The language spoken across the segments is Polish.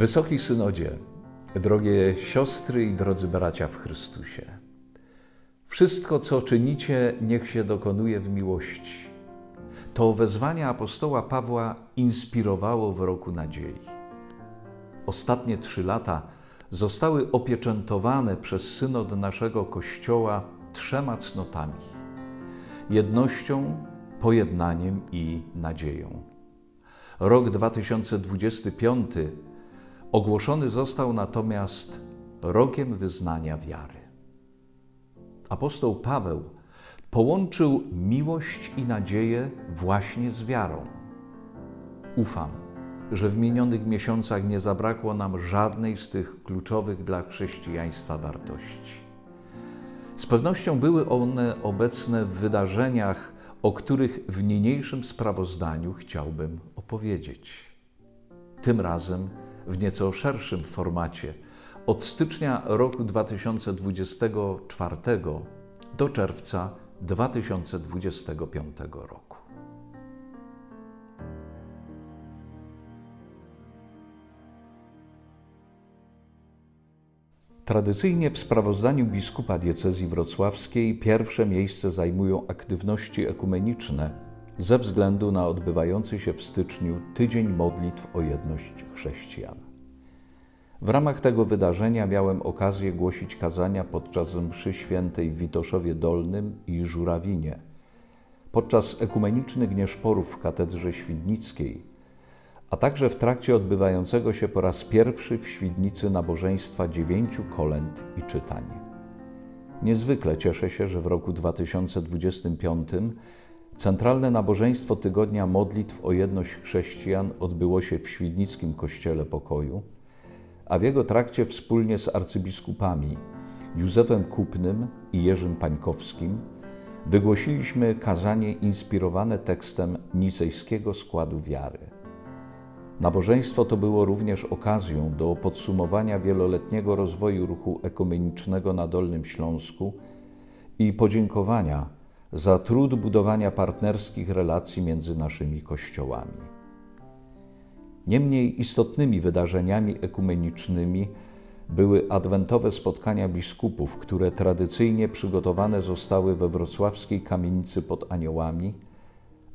Wysoki Synodzie, drogie siostry i drodzy bracia w Chrystusie, wszystko, co czynicie, niech się dokonuje w miłości. To wezwanie apostoła Pawła inspirowało w roku nadziei. Ostatnie trzy lata zostały opieczętowane przez synod naszego Kościoła trzema cnotami: jednością, pojednaniem i nadzieją. Rok 2025 ogłoszony został natomiast rokiem wyznania wiary. Apostoł Paweł połączył miłość i nadzieję właśnie z wiarą. Ufam, że w minionych miesiącach nie zabrakło nam żadnej z tych kluczowych dla chrześcijaństwa wartości. Z pewnością były one obecne w wydarzeniach, o których w niniejszym sprawozdaniu chciałbym opowiedzieć. Tym razem w nieco szerszym formacie od stycznia roku 2024 do czerwca 2025 roku. Tradycyjnie w sprawozdaniu biskupa diecezji wrocławskiej pierwsze miejsce zajmują aktywności ekumeniczne ze względu na odbywający się w styczniu Tydzień Modlitw o Jedność Chrześcijan. W ramach tego wydarzenia miałem okazję głosić kazania podczas mszy świętej w Witoszowie Dolnym i Żurawinie, podczas ekumenicznych nieszporów w Katedrze Świdnickiej, a także w trakcie odbywającego się po raz pierwszy w Świdnicy nabożeństwa dziewięciu kolęd i czytań. Niezwykle cieszę się, że w roku 2025 centralne nabożeństwo Tygodnia Modlitw o Jedność Chrześcijan odbyło się w Świdnickim Kościele Pokoju, a w jego trakcie wspólnie z arcybiskupami Józefem Kupnym i Jerzym Pańkowskim wygłosiliśmy kazanie inspirowane tekstem nicejskiego składu wiary. Nabożeństwo to było również okazją do podsumowania wieloletniego rozwoju ruchu ekumenicznego na Dolnym Śląsku i podziękowania za trud budowania partnerskich relacji między naszymi kościołami. Niemniej istotnymi wydarzeniami ekumenicznymi były adwentowe spotkania biskupów, które tradycyjnie przygotowane zostały we wrocławskiej kamienicy pod Aniołami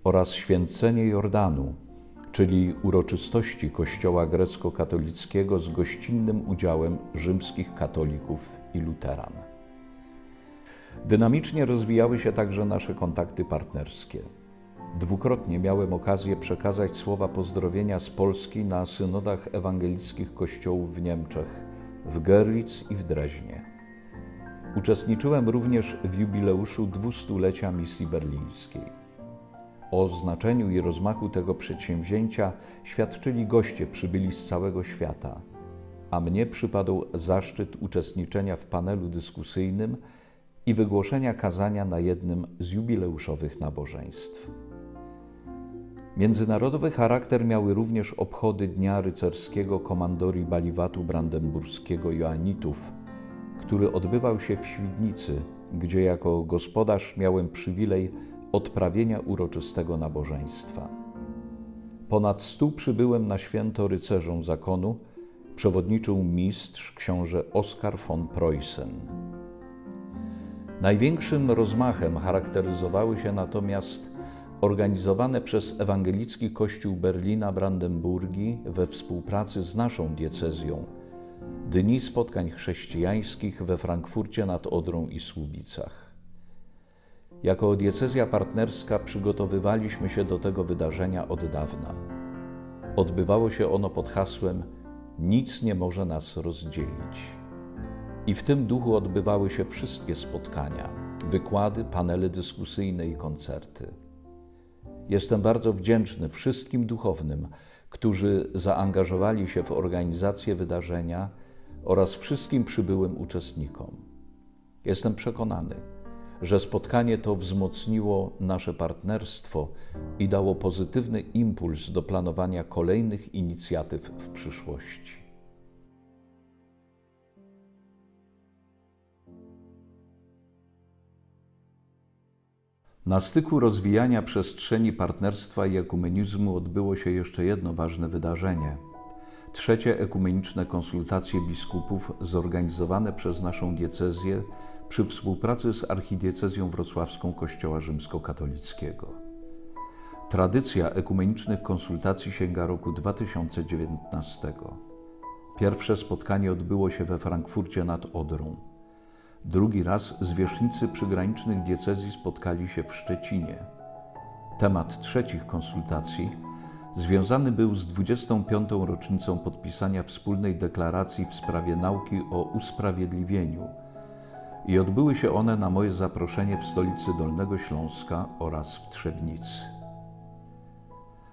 oraz święcenie Jordanu, czyli uroczystości Kościoła grecko-katolickiego z gościnnym udziałem rzymskich katolików i luteran. Dynamicznie rozwijały się także nasze kontakty partnerskie. Dwukrotnie miałem okazję przekazać słowa pozdrowienia z Polski na synodach ewangelickich kościołów w Niemczech, w Görlitz i w Dreźnie. Uczestniczyłem również w jubileuszu dwustulecia misji berlińskiej. O znaczeniu i rozmachu tego przedsięwzięcia świadczyli goście przybyli z całego świata, a mnie przypadł zaszczyt uczestniczenia w panelu dyskusyjnym i wygłoszenia kazania na jednym z jubileuszowych nabożeństw. Międzynarodowy charakter miały również obchody Dnia Rycerskiego Komandorii Baliwatu Brandenburskiego Joannitów, który odbywał się w Świdnicy, gdzie jako gospodarz miałem przywilej odprawienia uroczystego nabożeństwa. Ponad stu przybyłem na święto rycerzom zakonu, przewodniczył mistrz książę Oskar von Preußen. Największym rozmachem charakteryzowały się natomiast organizowane przez Ewangelicki Kościół Berlina Brandenburgii we współpracy z naszą diecezją Dni Spotkań Chrześcijańskich we Frankfurcie nad Odrą i Słubicach. Jako diecezja partnerska przygotowywaliśmy się do tego wydarzenia od dawna. Odbywało się ono pod hasłem Nic nie może nas rozdzielić. I w tym duchu odbywały się wszystkie spotkania, wykłady, panele dyskusyjne i koncerty. Jestem bardzo wdzięczny wszystkim duchownym, którzy zaangażowali się w organizację wydarzenia oraz wszystkim przybyłym uczestnikom. Jestem przekonany, że spotkanie to wzmocniło nasze partnerstwo i dało pozytywny impuls do planowania kolejnych inicjatyw w przyszłości. Na styku rozwijania przestrzeni partnerstwa i ekumenizmu odbyło się jeszcze jedno ważne wydarzenie. Trzecie ekumeniczne konsultacje biskupów zorganizowane przez naszą diecezję przy współpracy z archidiecezją wrocławską Kościoła Rzymskokatolickiego. Tradycja ekumenicznych konsultacji sięga roku 2019. Pierwsze spotkanie odbyło się we Frankfurcie nad Odrą. Drugi raz zwierzchnicy przygranicznych diecezji spotkali się w Szczecinie. Temat trzecich konsultacji związany był z 25. rocznicą podpisania wspólnej deklaracji w sprawie nauki o usprawiedliwieniu i odbyły się one na moje zaproszenie w stolicy Dolnego Śląska oraz w Trzebnicy.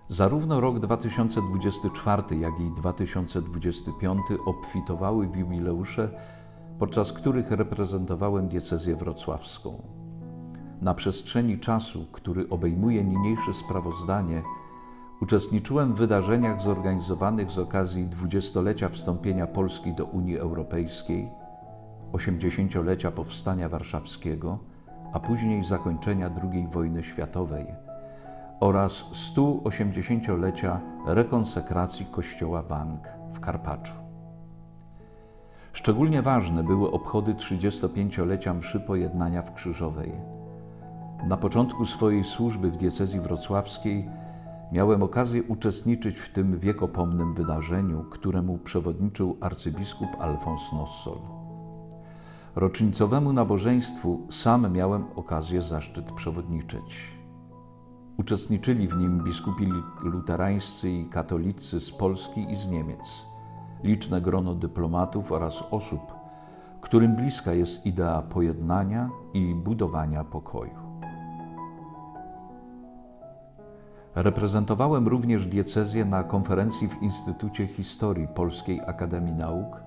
Zarówno rok 2024, jak i 2025 obfitowały w jubileusze, podczas których reprezentowałem diecezję wrocławską. Na przestrzeni czasu, który obejmuje niniejsze sprawozdanie, uczestniczyłem w wydarzeniach zorganizowanych z okazji dwudziestolecia wstąpienia Polski do Unii Europejskiej, 80-lecia Powstania Warszawskiego, a później zakończenia II wojny światowej oraz 180-lecia rekonsekracji kościoła Wang w Karpaczu. Szczególnie ważne były obchody 35-lecia mszy pojednania w Krzyżowej. Na początku swojej służby w diecezji wrocławskiej miałem okazję uczestniczyć w tym wiekopomnym wydarzeniu, któremu przewodniczył arcybiskup Alfons Nossol. Rocznicowemu nabożeństwu sam miałem okazję zaszczyt przewodniczyć. Uczestniczyli w nim biskupi luterańscy i katolicy z Polski i z Niemiec, liczne grono dyplomatów oraz osób, którym bliska jest idea pojednania i budowania pokoju. Reprezentowałem również diecezję na konferencji w Instytucie Historii Polskiej Akademii Nauk,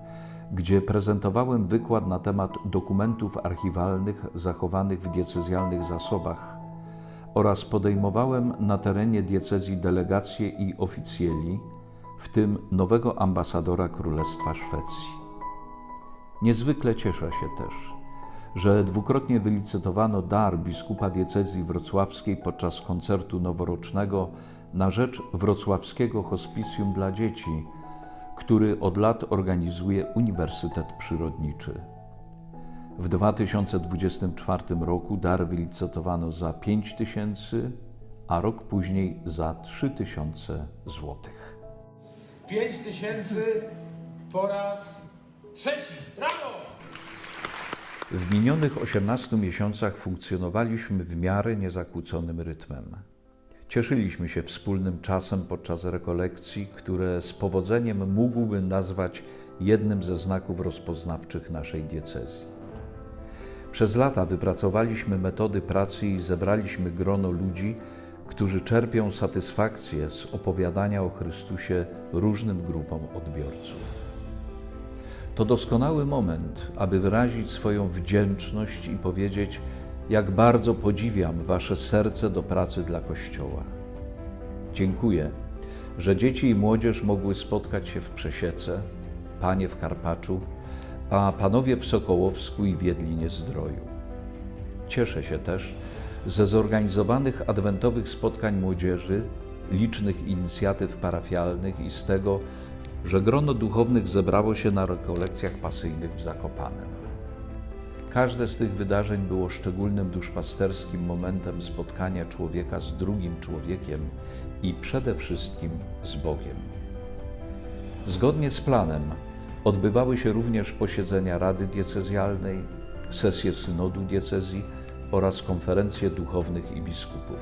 gdzie prezentowałem wykład na temat dokumentów archiwalnych zachowanych w diecezjalnych zasobach oraz podejmowałem na terenie diecezji delegacje i oficjeli, w tym nowego ambasadora Królestwa Szwecji. Niezwykle cieszę się też, że dwukrotnie wylicytowano dar biskupa diecezji wrocławskiej podczas koncertu noworocznego na rzecz wrocławskiego hospicjum dla dzieci, który od lat organizuje Uniwersytet Przyrodniczy. W 2024 roku dar wylicytowano za 5 tysięcy, a rok później za 3 tysiące złotych. 5 tysięcy po raz trzeci. Brawo! W minionych 18 miesiącach funkcjonowaliśmy w miarę niezakłóconym rytmem. Cieszyliśmy się wspólnym czasem podczas rekolekcji, które z powodzeniem mógłbym nazwać jednym ze znaków rozpoznawczych naszej diecezji. Przez lata wypracowaliśmy metody pracy i zebraliśmy grono ludzi, którzy czerpią satysfakcję z opowiadania o Chrystusie różnym grupom odbiorców. To doskonały moment, aby wyrazić swoją wdzięczność i powiedzieć, jak bardzo podziwiam Wasze serce do pracy dla Kościoła. Dziękuję, że dzieci i młodzież mogły spotkać się w Przesiece, Panie w Karpaczu, a Panowie w Sokołowsku i Wiedlinie Zdroju. Cieszę się też ze zorganizowanych adwentowych spotkań młodzieży, licznych inicjatyw parafialnych i z tego, że grono duchownych zebrało się na rekolekcjach pasyjnych w Zakopanem. Każde z tych wydarzeń było szczególnym duszpasterskim momentem spotkania człowieka z drugim człowiekiem i przede wszystkim z Bogiem. Zgodnie z planem odbywały się również posiedzenia Rady Diecezjalnej, sesje synodu diecezji oraz konferencje duchownych i biskupów.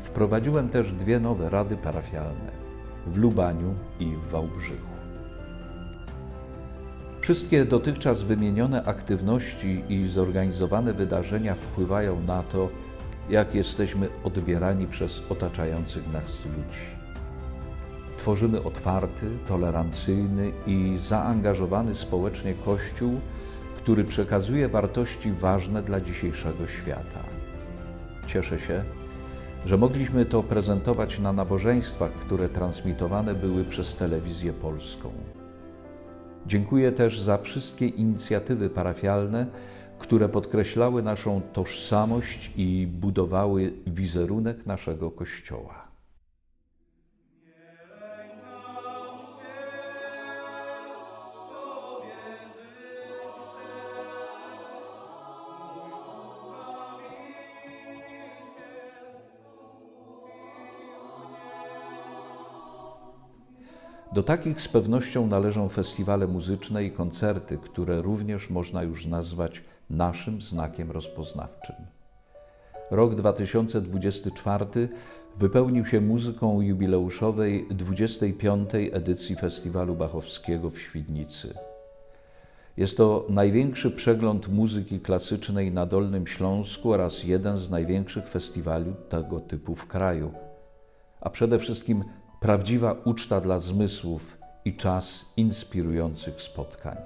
Wprowadziłem też dwie nowe rady parafialne w Lubaniu i w Wałbrzychu. Wszystkie dotychczas wymienione aktywności i zorganizowane wydarzenia wpływają na to, jak jesteśmy odbierani przez otaczających nas ludzi. Tworzymy otwarty, tolerancyjny i zaangażowany społecznie Kościół, który przekazuje wartości ważne dla dzisiejszego świata. Cieszę się, że mogliśmy to prezentować na nabożeństwach, które transmitowane były przez telewizję polską. Dziękuję też za wszystkie inicjatywy parafialne, które podkreślały naszą tożsamość i budowały wizerunek naszego Kościoła. Do takich z pewnością należą festiwale muzyczne i koncerty, które również można już nazwać naszym znakiem rozpoznawczym. Rok 2024 wypełnił się muzyką jubileuszowej 25. edycji Festiwalu Bachowskiego w Świdnicy. Jest to największy przegląd muzyki klasycznej na Dolnym Śląsku oraz jeden z największych festiwali tego typu w kraju, a przede wszystkim prawdziwa uczta dla zmysłów i czas inspirujących spotkań.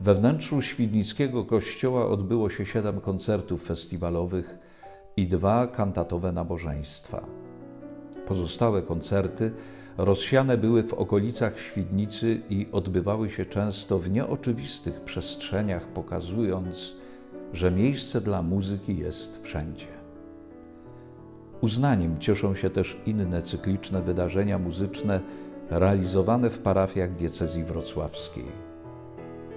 We wnętrzu Świdnickiego Kościoła odbyło się siedem koncertów festiwalowych i dwa kantatowe nabożeństwa. Pozostałe koncerty rozsiane były w okolicach Świdnicy i odbywały się często w nieoczywistych przestrzeniach, pokazując, że miejsce dla muzyki jest wszędzie. Uznaniem cieszą się też inne cykliczne wydarzenia muzyczne realizowane w parafiach diecezji wrocławskiej.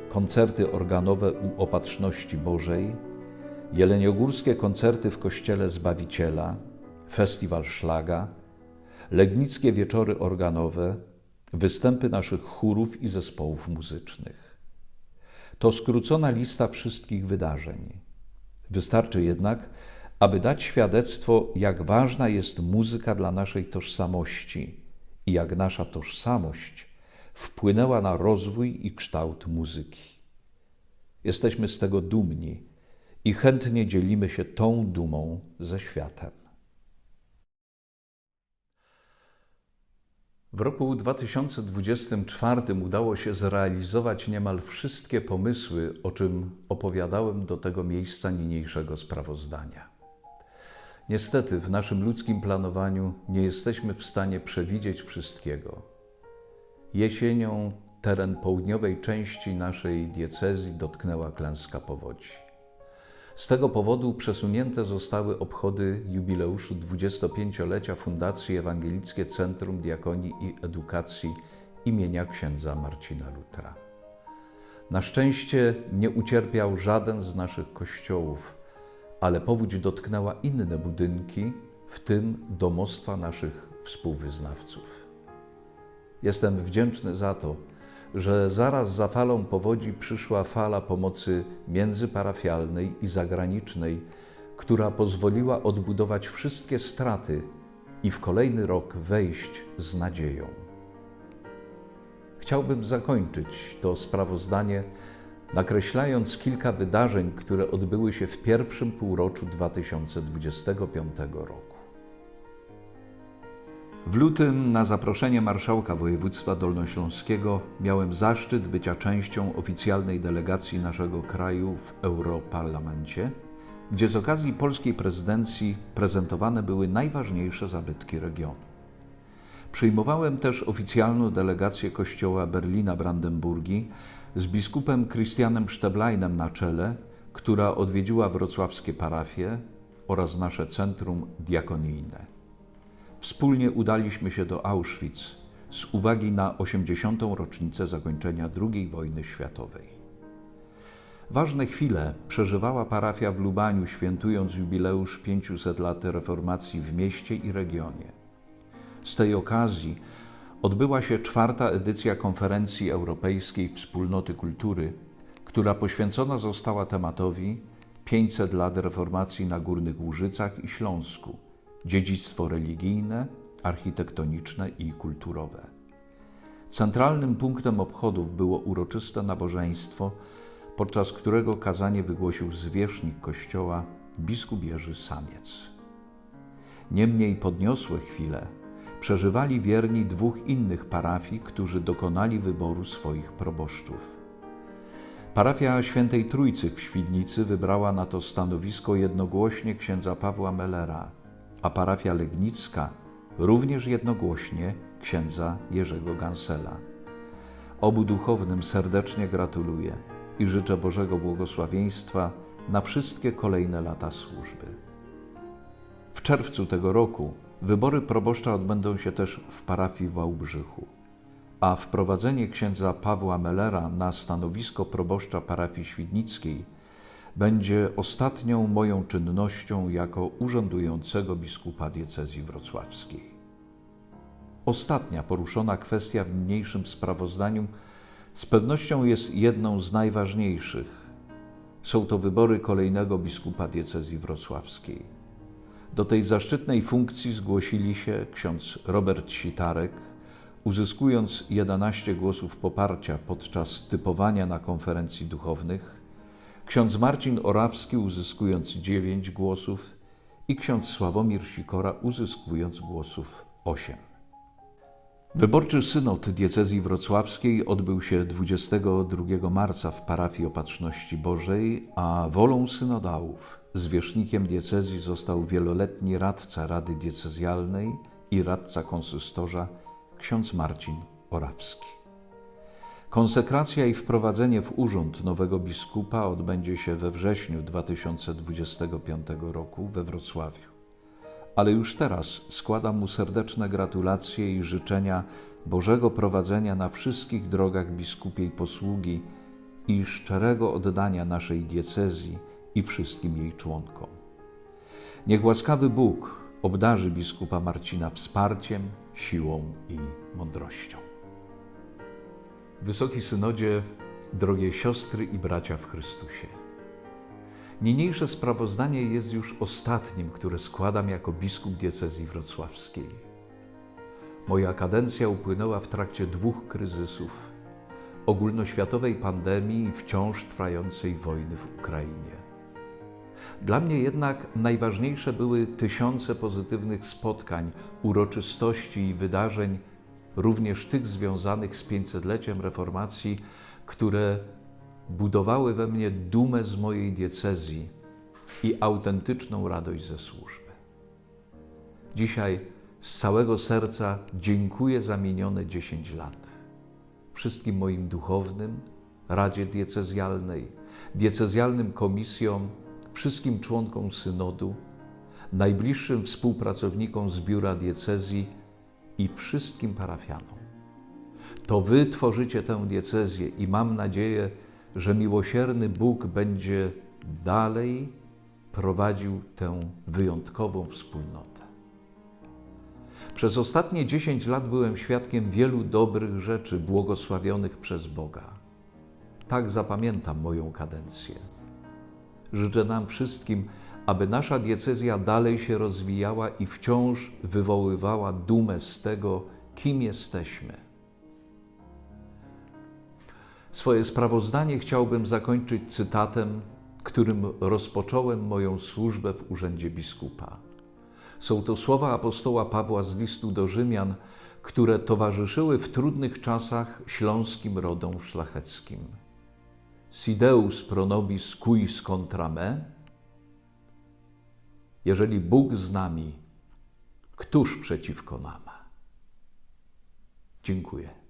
Koncerty organowe u Opatrzności Bożej, jeleniogórskie koncerty w Kościele Zbawiciela, festiwal szlaga, legnickie wieczory organowe, występy naszych chórów i zespołów muzycznych. To skrócona lista wszystkich wydarzeń. Wystarczy jednak, aby dać świadectwo, jak ważna jest muzyka dla naszej tożsamości i jak nasza tożsamość wpłynęła na rozwój i kształt muzyki. Jesteśmy z tego dumni i chętnie dzielimy się tą dumą ze światem. W roku 2024 udało się zrealizować niemal wszystkie pomysły, o czym opowiadałem do tego miejsca niniejszego sprawozdania. Niestety, w naszym ludzkim planowaniu nie jesteśmy w stanie przewidzieć wszystkiego. Jesienią teren południowej części naszej diecezji dotknęła klęska powodzi. Z tego powodu przesunięte zostały obchody jubileuszu 25-lecia Fundacji Ewangelickie Centrum Diakonii i Edukacji imienia księdza Marcina Lutra. Na szczęście nie ucierpiał żaden z naszych kościołów, ale powódź dotknęła inne budynki, w tym domostwa naszych współwyznawców. Jestem wdzięczny za to, że zaraz za falą powodzi przyszła fala pomocy międzyparafialnej i zagranicznej, która pozwoliła odbudować wszystkie straty i w kolejny rok wejść z nadzieją. Chciałbym zakończyć to sprawozdanie nakreślając kilka wydarzeń, które odbyły się w pierwszym półroczu 2025 roku. W lutym na zaproszenie marszałka województwa dolnośląskiego miałem zaszczyt bycia częścią oficjalnej delegacji naszego kraju w Europarlamencie, gdzie z okazji polskiej prezydencji prezentowane były najważniejsze zabytki regionu. Przyjmowałem też oficjalną delegację Kościoła Berlina Brandenburgii z biskupem Christianem Sztebleinem na czele, która odwiedziła wrocławskie parafie oraz nasze centrum diakonijne. Wspólnie udaliśmy się do Auschwitz z uwagi na 80. rocznicę zakończenia II wojny światowej. Ważne chwile przeżywała parafia w Lubaniu, świętując jubileusz 500 lat reformacji w mieście i regionie. Z tej okazji odbyła się czwarta edycja Konferencji Europejskiej Wspólnoty Kultury, która poświęcona została tematowi 500 lat reformacji na Górnych Łużycach i Śląsku dziedzictwo religijne, architektoniczne i kulturowe. Centralnym punktem obchodów było uroczyste nabożeństwo, podczas którego kazanie wygłosił zwierzchnik kościoła biskup Jerzy Samiec. Niemniej podniosłe chwile przeżywali wierni dwóch innych parafii, którzy dokonali wyboru swoich proboszczów. Parafia Świętej Trójcy w Świdnicy wybrała na to stanowisko jednogłośnie księdza Pawła Mellera, a parafia Legnicka również jednogłośnie księdza Jerzego Gansela. Obu duchownym serdecznie gratuluję i życzę Bożego błogosławieństwa na wszystkie kolejne lata służby. W czerwcu tego roku wybory proboszcza odbędą się też w parafii Wałbrzychu, a wprowadzenie księdza Pawła Mellera na stanowisko proboszcza parafii świdnickiej będzie ostatnią moją czynnością jako urzędującego biskupa diecezji wrocławskiej. Ostatnia poruszona kwestia w niniejszym sprawozdaniu z pewnością jest jedną z najważniejszych. Są to wybory kolejnego biskupa diecezji wrocławskiej. Do tej zaszczytnej funkcji zgłosili się ksiądz Robert Sitarek, uzyskując 11 głosów poparcia podczas typowania na konferencji duchownych, ksiądz Marcin Orawski uzyskując 9 głosów i ksiądz Sławomir Sikora uzyskując głosów 8. Wyborczy synod diecezji wrocławskiej odbył się 22 marca w parafii Opatrzności Bożej, a wolą synodałów zwierzchnikiem diecezji został wieloletni radca Rady Diecezjalnej i radca konsystorza ksiądz Marcin Orawski. Konsekracja i wprowadzenie w urząd nowego biskupa odbędzie się we wrześniu 2025 roku we Wrocławiu ale już teraz składam mu serdeczne gratulacje i życzenia Bożego prowadzenia na wszystkich drogach biskupiej posługi i szczerego oddania naszej diecezji i wszystkim jej członkom. Niech łaskawy Bóg obdarzy biskupa Marcina wsparciem, siłą i mądrością. Wysoki Synodzie, drogie siostry i bracia w Chrystusie. Niniejsze sprawozdanie jest już ostatnim, które składam jako biskup diecezji wrocławskiej. Moja kadencja upłynęła w trakcie dwóch kryzysów: ogólnoświatowej pandemii i wciąż trwającej wojny w Ukrainie. Dla mnie jednak najważniejsze były tysiące pozytywnych spotkań, uroczystości i wydarzeń, również tych związanych z 500-leciem reformacji, które budowały we mnie dumę z mojej diecezji i autentyczną radość ze służby. Dzisiaj z całego serca dziękuję za minione 10 lat. Wszystkim moim duchownym, Radzie Diecezjalnej, diecezjalnym komisjom, wszystkim członkom synodu, najbliższym współpracownikom z biura diecezji i wszystkim parafianom. To wy tworzycie tę diecezję i mam nadzieję, że miłosierny Bóg będzie dalej prowadził tę wyjątkową wspólnotę. Przez ostatnie dziesięć lat byłem świadkiem wielu dobrych rzeczy błogosławionych przez Boga. Tak zapamiętam moją kadencję. Życzę nam wszystkim, aby nasza diecezja dalej się rozwijała i wciąż wywoływała dumę z tego, kim jesteśmy. Swoje sprawozdanie chciałbym zakończyć cytatem, którym rozpocząłem moją służbę w urzędzie biskupa. Są to słowa apostoła Pawła z listu do Rzymian, które towarzyszyły w trudnych czasach śląskim rodom szlacheckim. Sideus pro nobis contra me? Jeżeli Bóg z nami, któż przeciwko nam? Dziękuję.